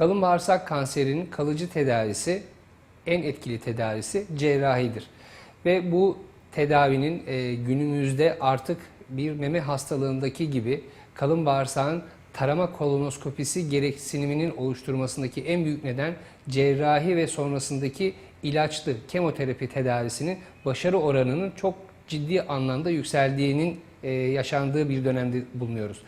Kalın bağırsak kanserinin kalıcı tedavisi, en etkili tedavisi cerrahidir. Ve bu tedavinin e, günümüzde artık bir meme hastalığındaki gibi kalın bağırsağın tarama kolonoskopisi gereksiniminin oluşturmasındaki en büyük neden cerrahi ve sonrasındaki ilaçlı kemoterapi tedavisinin başarı oranının çok ciddi anlamda yükseldiğinin e, yaşandığı bir dönemde bulunuyoruz.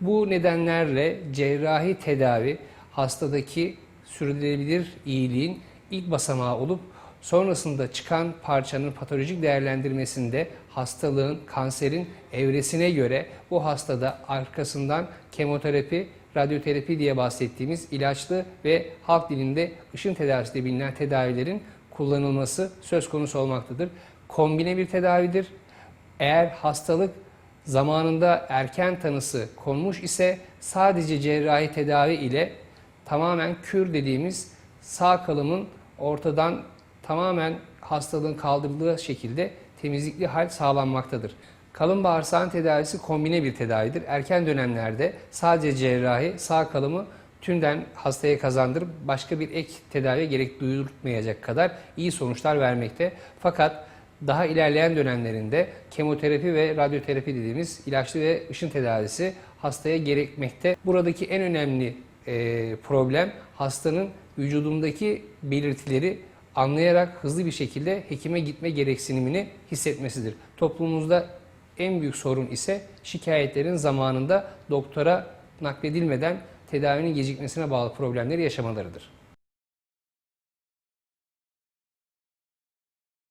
Bu nedenlerle cerrahi tedavi hastadaki sürdürülebilir iyiliğin ilk basamağı olup sonrasında çıkan parçanın patolojik değerlendirmesinde hastalığın, kanserin evresine göre bu hastada arkasından kemoterapi, radyoterapi diye bahsettiğimiz ilaçlı ve halk dilinde ışın tedavisi diye bilinen tedavilerin kullanılması söz konusu olmaktadır. Kombine bir tedavidir. Eğer hastalık zamanında erken tanısı konmuş ise sadece cerrahi tedavi ile tamamen kür dediğimiz sağ kalımın ortadan tamamen hastalığın kaldırıldığı şekilde temizlikli hal sağlanmaktadır. Kalın bağırsağın tedavisi kombine bir tedavidir. Erken dönemlerde sadece cerrahi sağ kalımı tümden hastaya kazandırıp başka bir ek tedaviye gerek duyulmayacak kadar iyi sonuçlar vermekte. Fakat daha ilerleyen dönemlerinde kemoterapi ve radyoterapi dediğimiz ilaçlı ve ışın tedavisi hastaya gerekmekte. Buradaki en önemli e, problem hastanın vücudundaki belirtileri anlayarak hızlı bir şekilde hekime gitme gereksinimini hissetmesidir. Toplumumuzda en büyük sorun ise şikayetlerin zamanında doktora nakledilmeden tedavinin gecikmesine bağlı problemleri yaşamalarıdır.